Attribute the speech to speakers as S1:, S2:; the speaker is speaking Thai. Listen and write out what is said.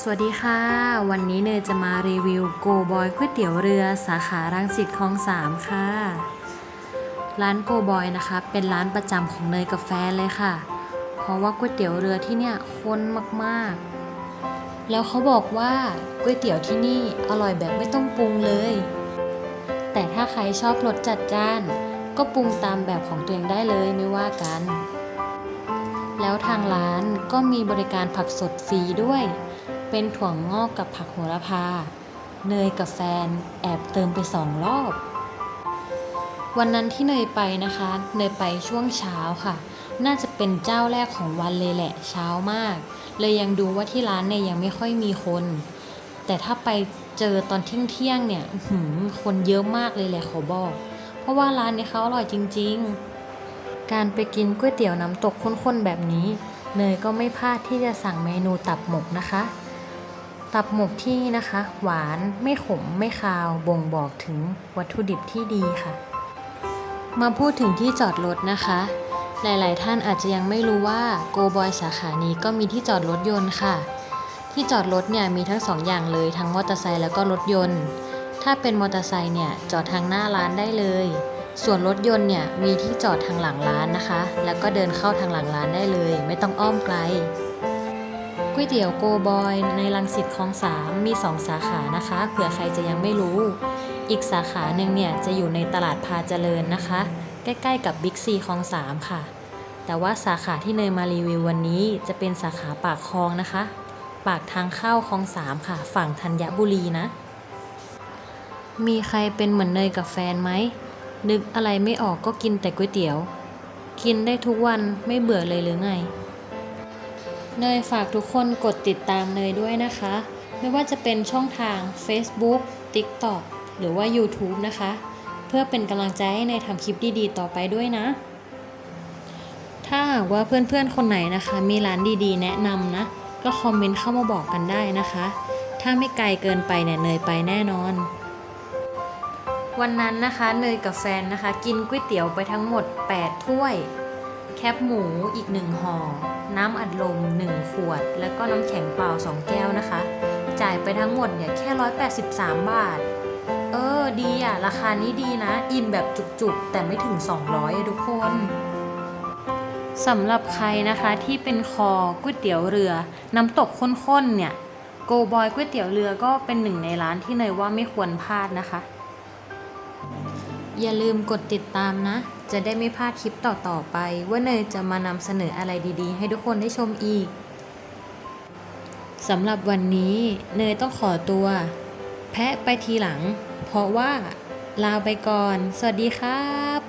S1: สวัสดีค่ะ วันนี้เนยจะมารีวิวโกบอยก๋วยเตี๋ยวเรือสาขารังสิตคลองสามค่ะ ร้านโกบอยนะคะ เป็นร้านประจำของเนยกับแฟนเลยค่ะ เพราะว่าก๋วยเตี๋ยวเรือที่เนี่ยข้นมากๆ แล้วเขาบอกว่าก๋วยเตี๋ยวที่นี่อร่อยแบบไม่ต้องปรุงเลย แต่ถ้าใครชอบรสจัดจ้าน ก็ปรุงตามแบบของตัวเองได้เลยไม่ว่ากัน แล้วทางร้านก็มีบริการผักสดฟรีด้วย เป็นถั่วงอกกับผักโหระพา เนยกับแฟนแอบเติมไปสองรอบ วันนั้นที่เนยไปนะคะ เนยไปช่วงเช้าค่ะ น่าจะเป็นเจ้าแรกของวันเลยแหละเช้ามาก เลยยังดูว่าที่ร้านเนี่ยยังไม่ค่อยมีคน แต่ถ้าไปเจอตอนเที่ยงเที่ยงเนี่ยหืคนเยอะมากเลยแหละขอบอก เพราะว่าร้านนี้เขาอร่อยจริง ๆ การไปกินก๋วยเตี๋ยวน้ำตกข้นๆแบบนี้เนยก็ไม่พลาดที่จะสั่งเมนูตับหมกนะคะ ตับหมกที่นี่นะคะ หวานไม่ขมไม่คาวบ่งบอกถึงวัตถุดิบที่ดีค่ะ มาพูดถึงที่จอดรถนะคะ หลาย ๆ ท่านอาจจะยังไม่รู้ว่าโกบอยสาขานี้ก็มีที่จอดรถยนต์ค่ะ ที่จอดรถเนี่ยมีทั้งสองอย่างเลยทั้งมอเตอร์ไซค์แล้วก็รถยนต์ ถ้าเป็นมอเตอร์ไซค์เนี่ยจอดทางหน้าร้านได้เลย ส่วนรถยนต์เนี่ยมีที่จอดทางหลังร้านนะคะ แล้วก็เดินเข้าทางหลังร้านได้เลย ไม่ต้องอ้อมไกล ก๋วยเตี๋ยวโกบอยในรังสิตคลองสามมี 2 สาขานะคะเผื่อใครจะยังไม่รู้ อีกสาขาหนึ่งเนี่ยจะอยู่ในตลาดพาเจริญนะคะ ใกล้ๆกับบิ๊กซีคลองสามค่ะ แต่ว่าสาขาที่เนยมารีวิววันนี้จะเป็นสาขาปากคลองนะคะ ปากทางเข้าคลองสามค่ะ ฝั่งธัญบุรีนะ มีใครเป็นเหมือนเนยกับแฟนไหมนึกอะไรไม่ออกก็กินแต่ก๋วยเตี๋ยว กินได้ทุกวันไม่เบื่อเลยหรือไง เนยฝากทุกคนกดติดตามเนยด้วยนะคะ ไม่ว่าจะเป็นช่องทาง Facebook TikTok หรือว่า YouTube นะคะ เพื่อเป็นกำลังใจให้เนยทำคลิปดีๆ ต่อไปด้วยนะ ถ้าหากว่าเพื่อนๆ คนไหนนะคะ มีร้านดีๆ แนะนำนะ ก็คอมเมนต์เข้ามาบอกกันได้นะคะ ถ้าไม่ไกลเกินไปเนี่ยเนยไปแน่นอน วันนั้นนะคะเนยกับแฟนนะคะ กินก๋วยเตี๋ยวไปทั้งหมด 8 ถ้วย แคบหมูอีก 1ห่อ น้ำอัดลม 1 ขวด แล้วก็น้ำแข็งเปล่า 2 แก้วนะคะ จ่ายไปทั้งหมดเนี่ยแค่ 183 บาท เออ ดีอะ ราคานี้ดีนะ อิ่มแบบจุกๆ แต่ไม่ถึง 200อะทุกคนสำหรับใครนะคะที่เป็นคอก๋วยเตี๋ยวเรือ น้ำตกข้นๆเนี่ยโกบอยก๋วยเตี๋ยวเรือก็เป็นหนึ่งในร้านที่เนยว่าไม่ควรพลาดนะคะ อย่าลืมกดติดตามนะ จะได้ไม่พลาดคลิปต่อๆไป ว่าเนยจะมานำเสนออะไรดีๆ ให้ทุกคนได้ชมอีกสำหรับวันนี้เนยต้องขอตัว แพะไปทีหลัง เพราะว่าลาไปก่อน สวัสดีครับ